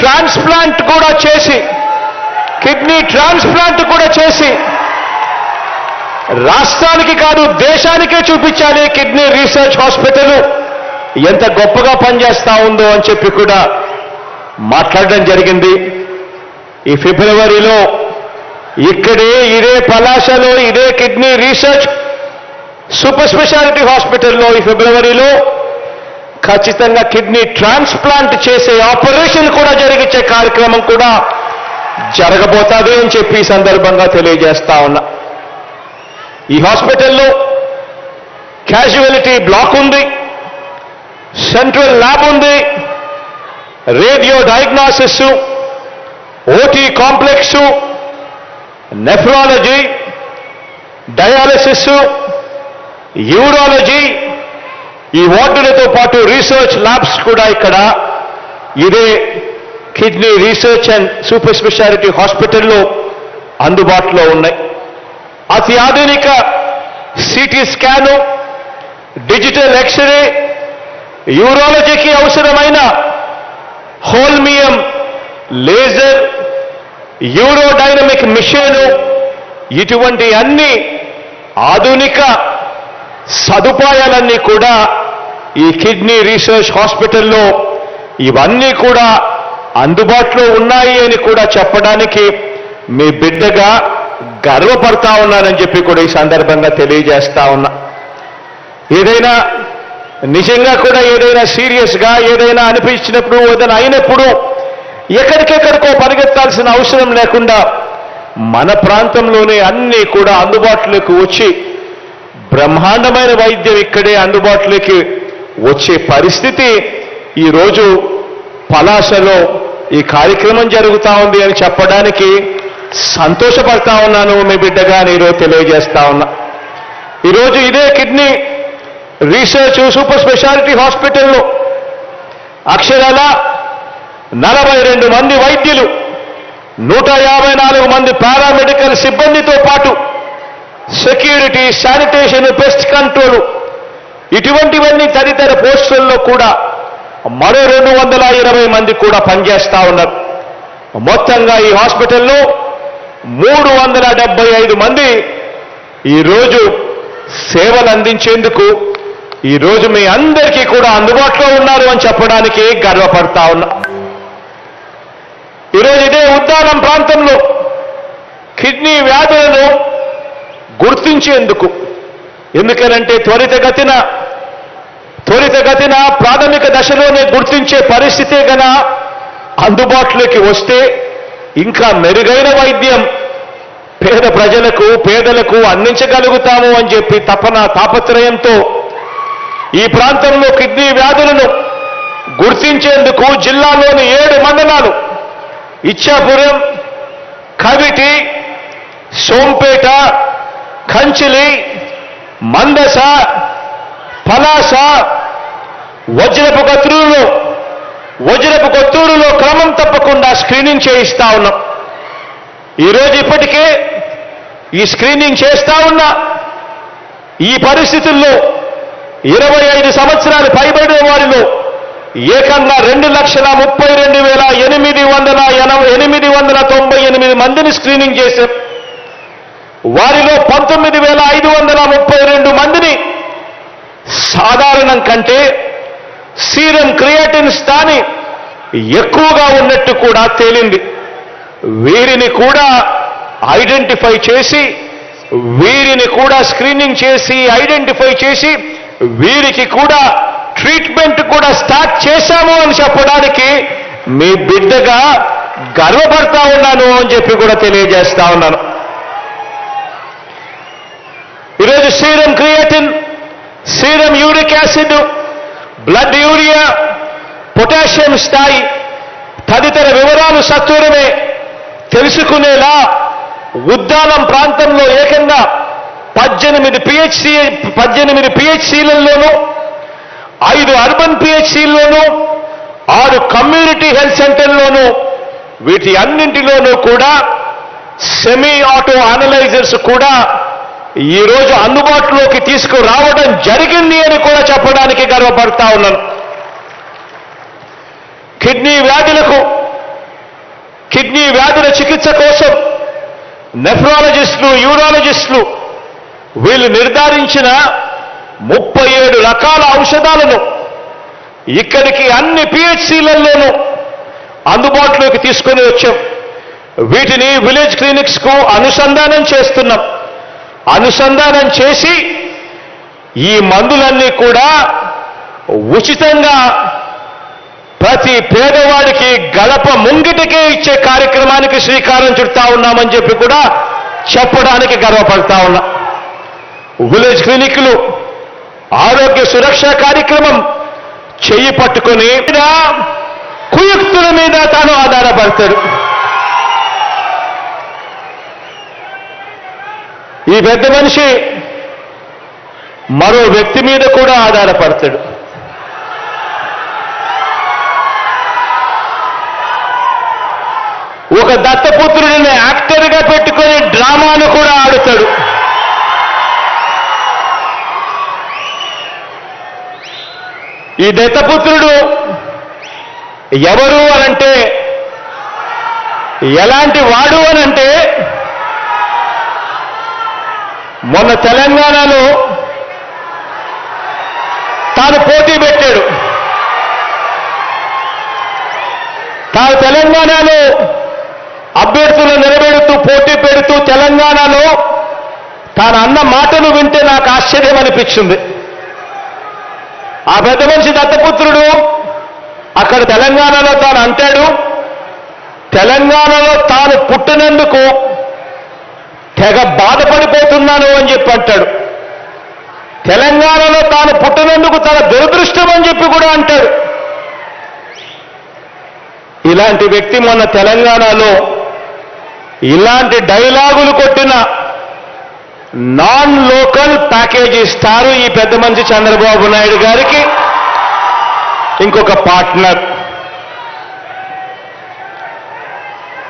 Transplant కూడా చేసి kidney transplant కూడా చేసి రాష్ట్రానికి కాదు దేశానికే చూపించాలి కిడ్నీ రీసెర్చ్ హాస్పిటల్. ఎంత గొప్పగా పనిచేస్తా ఉందో అని చెప్పి కూడా మాట్లాడడం జరిగింది. ఈ ఫిబ్రవరిలో ఇక్కడే ఇదే పలాసలో ఇదే కిడ్నీ రీసెర్చ్ సూపర్ స్పెషాలిటీ హాస్పిటల్లో ఈ ఫిబ్రవరిలో ఖచ్చితంగా కిడ్నీ ట్రాన్స్ప్లాంట్ చేసే ఆపరేషన్ కూడా జరిగించే కార్యక్రమం కూడా జరగబోతుంది అని చెప్పి ఈ సందర్భంగా తెలియజేస్తా ఉన్నా. ఈ హాస్పిటల్లో క్యాజువాలిటీ బ్లాక్ ఉంది సెంట్రల్ ల్యాబ్ ఉంది radio diagnosis OT complex nephrology dialysis urology ఈ వార్డులతో పాటు రీసెర్చ్ ల్యాబ్స్ కూడా ఇక్కడ. ఇదే kidney research and super speciality హాస్పిటల్లో అందుబాటులో ఉన్నాయి. అతి ఆధునిక సిటీ స్కాను డిజిటల్ ఎక్స్రే యూరాలజీకి అవసరమైన హోల్మియం లేజర్ యూరోడైనమిక్ మిషన్ ఇటువంటి అన్ని ఆధునిక సదుపాయాలన్నీ కూడా ఈ కిడ్నీ రీసెర్చ్ హాస్పిటల్లో ఇవన్నీ కూడా అందుబాటులో ఉన్నాయి అని కూడా చెప్పడానికి మీ బిడ్డగా గర్వపడతా ఉన్నానని చెప్పి కూడా ఈ సందర్భంగా తెలియజేస్తా ఉన్నా. ఏదైనా నిజంగా కూడా ఏదైనా సీరియస్గా ఏదైనా అనిపించినప్పుడు ఏదైనా అయినప్పుడు ఎక్కడికెక్కడికో పరిగెత్తాల్సిన అవసరం లేకుండా మన ప్రాంతంలోనే అన్నీ కూడా అందుబాటులోకి వచ్చి బ్రహ్మాండమైన వైద్యం ఇక్కడే అందుబాటులోకి వచ్చే పరిస్థితి ఈరోజు పలాసలో ఈ కార్యక్రమం జరుగుతా ఉంది అని చెప్పడానికి సంతోషపడతా ఉన్నాను మీ బిడ్డగా నేను తెలియజేస్తా ఉన్నా. ఈరోజు ఇదే కిడ్నీ రీసెర్చ్ సూపర్ స్పెషాలిటీ హాస్పిటల్లో అక్షరాల నలభై రెండు మంది వైద్యులు నూట యాభై నాలుగు మంది పారామెడికల్ సిబ్బందితో పాటు సెక్యూరిటీ శానిటేషన్ పెస్ట్ కంట్రోల్ ఇటువంటివన్నీ తదితర పోస్టుల్లో కూడా మరో రెండు వందల ఇరవై మంది కూడా పనిచేస్తా ఉన్నారు. మొత్తంగా ఈ హాస్పిటల్లో మూడు వందల డెబ్బై ఐదు మంది ఈరోజు సేవలు అందించేందుకు ఈరోజు మీ అందరికీ కూడా అందుబాటులో ఉన్నారు అని చెప్పడానికి గర్వపడతా ఉన్నా. ఈరోజు ఇదే ఉద్దానం ప్రాంతంలో కిడ్నీ వ్యాధులను గుర్తించేందుకు ఎందుకనంటే త్వరితగతిన త్వరితగతిన ప్రాథమిక దశలోనే గుర్తించే పరిస్థితే గన అందుబాటులోకి వస్తే ఇంకా మెరుగైన వైద్యం పేద ప్రజలకు పేదలకు అందించగలుగుతాము అని చెప్పి తపన తాపత్రయంతో ఈ ప్రాంతంలో కిడ్నీ వ్యాధులను గుర్తించేందుకు జిల్లాలోని ఏడు మండలాలు ఇచ్చాపురం కవిటి సోంపేట కంచిలి మందస పలాస వజ్రపు కత్రూరులో వజ్రపు కొత్తూరులో క్రమం తప్పకుండా స్క్రీనింగ్ చేయిస్తా ఉన్నాం. ఈరోజు ఇప్పటికే ఈ స్క్రీనింగ్ చేస్తా ఉన్నా. ఈ పరిస్థితుల్లో ఇరవై ఐదు సంవత్సరాలు పైబడిన వారిలో ఏకంగా రెండు లక్షల ముప్పై రెండు వేల ఎనిమిది వందల ఎనభై ఎనిమిది వందల తొంభై ఎనిమిది మందిని స్క్రీనింగ్ చేశాం. వారిలో పంతొమ్మిది వేల ఐదు వందల ముప్పై రెండు సాధారణం కంటే సీరం క్రియేటిన్ స్థాని ఎక్కువగా ఉన్నట్టు కూడా తేలింది. వీరిని కూడా ఐడెంటిఫై చేసి వీరిని కూడా స్క్రీనింగ్ చేసి ఐడెంటిఫై చేసి వీరికి కూడా ట్రీట్మెంట్ కూడా స్టార్ట్ చేశాము అని చెప్పడానికి మీ బిడ్డగా గర్వపడతా ఉన్నాను అని చెప్పి కూడా తెలియజేస్తా ఉన్నాను. ఈరోజు serum creatinine serum uric acid blood urea potassium స్థాయి తదితర వివరాలు సత్వరమే తెలుసుకునేలా ఉద్దానం ప్రాంతంలో ఏకంగా పద్దెనిమిది పిహెచ్సి పద్దెనిమిది పిహెచ్సిలలోనూ ఐదు అర్బన్ పిహెచ్సిల్లోనూ ఆరు కమ్యూనిటీ హెల్త్ సెంటర్లోనూ వీటి అన్నింటిలోనూ కూడా సెమీ ఆటో అనలైజర్స్ కూడా ఈ రోజు అందుబాటులోకి తీసుకురావడం జరిగింది అని కూడా చెప్పడానికి గర్వపడతా ఉన్నాను. కిడ్నీ వ్యాధులకు కిడ్నీ వ్యాధుల చికిత్స కోసం నెఫ్రాలజిస్టులు యూరాలజిస్టులు వీళ్ళు నిర్ధారించిన ముప్పై ఏడు రకాల ఔషధాలను ఇక్కడికి అన్ని పిహెచ్సిలలోనూ అందుబాటులోకి తీసుకొని వచ్చాం. వీటిని విలేజ్ క్లినిక్స్కు అనుసంధానం చేస్తున్నాం. అనుసంధానం చేసి ఈ మందులన్నీ కూడా ఉచితంగా ప్రతి పేదవాడికి గడప ముంగిటికే ఇచ్చే కార్యక్రమానికి శ్రీకారం చుడతా ఉన్నామని చెప్పి కూడా చెప్పడానికి గర్వపడతా ఉన్నా. విలేజ్ క్లినిక్లు ఆరోగ్య సురక్ష కార్యక్రమం చెయ్యి పట్టుకుని కుయుక్తుల మీద తాను ఆధారపడతాడు. ఈ పెద్ద మనిషి మరో వ్యక్తి మీద కూడా ఆధారపడతాడు. ఒక దత్తపుత్రుడిని యాక్టర్గా పెట్టుకొని డ్రామాను కూడా ఆడుతాడు. ఈ దత్తపుత్రుడు ఎవరు అనంటే ఎలాంటి వాడు అనంటే మొన్న తెలంగాణలో తాను పోటీ పెట్టాడు. తాను తెలంగాణలో అభ్యర్థులు నిలబెడుతూ పోటీ పెడుతూ తెలంగాణలో తాను అన్న మాటలు వింటే నాకు ఆశ్చర్యం అనిపించింది. ఆ పెద్ద మనిషి దత్తపుత్రుడు అక్కడ తెలంగాణలో తాను అంటాడు తెలంగాణలో తాను పుట్టినందుకు తెగ బాధపడిపోతున్నాను అని చెప్పి అంటాడు. తెలంగాణలో తాను పుట్టినందుకు తన దురదృష్టం అని చెప్పి కూడా అంటాడు. ఇలాంటి వ్యక్తి మొన్న తెలంగాణలో ఇలాంటి డైలాగులు కొట్టిన నాన్ లోకల్ ప్యాకేజ్ ఇస్తారు ఈ పెద్ద మంచి చంద్రబాబు నాయుడు గారికి ఇంకొక పార్ట్నర్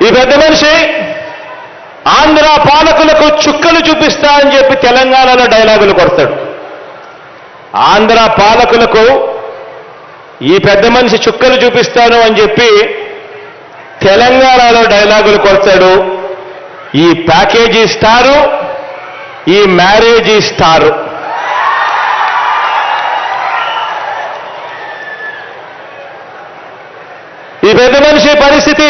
ఈ పెద్ద మనిషి ఆంధ్ర పాలకులకు చుక్కలు చూపిస్తా అని చెప్పి తెలంగాణలో డైలాగులు కొడతాడు. ఆంధ్ర పాలకులకు ఈ పెద్ద మనిషి చుక్కలు చూపిస్తాను అని చెప్పి తెలంగాణలో డైలాగులు కొడతాడు. ఈ ప్యాకేజీ స్టారు ఈ మ్యారేజీ స్టారు. ఈ పెద్ద మనిషి పరిస్థితి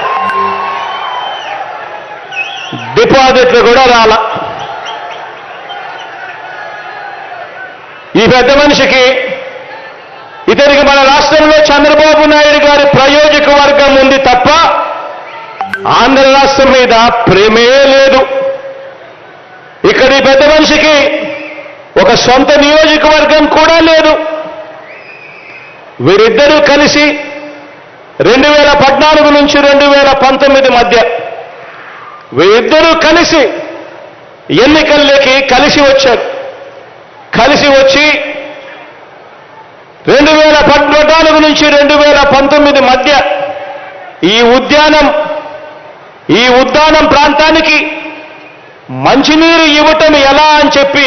డిపాజిట్లు కూడా రాల. ఈ పెద్ద మనిషికి ఇతనికి మన రాష్ట్రంలో చంద్రబాబు నాయుడు గారి ప్రయోజక వర్గం ఉంది తప్ప ఆంధ్ర రాష్ట్రం మీద ప్రేమే లేదు. ఇక్కడ ఈ పెద్ద మనిషికి ఒక సొంత నియోజకవర్గం కూడా లేదు. వీరిద్దరూ కలిసి రెండు వేల పద్నాలుగు నుంచి రెండు వేల పంతొమ్మిది మధ్య వీరిద్దరూ కలిసి ఎన్నికల్లోకి కలిసి వచ్చారు. కలిసి వచ్చి రెండు వేల పద్నాలుగు నుంచి రెండు వేల పంతొమ్మిది మధ్య ఈ ఉద్యానం ఈ ఉద్యానం ప్రాంతానికి మంచినీరు ఇవ్వటం ఎలా అని చెప్పి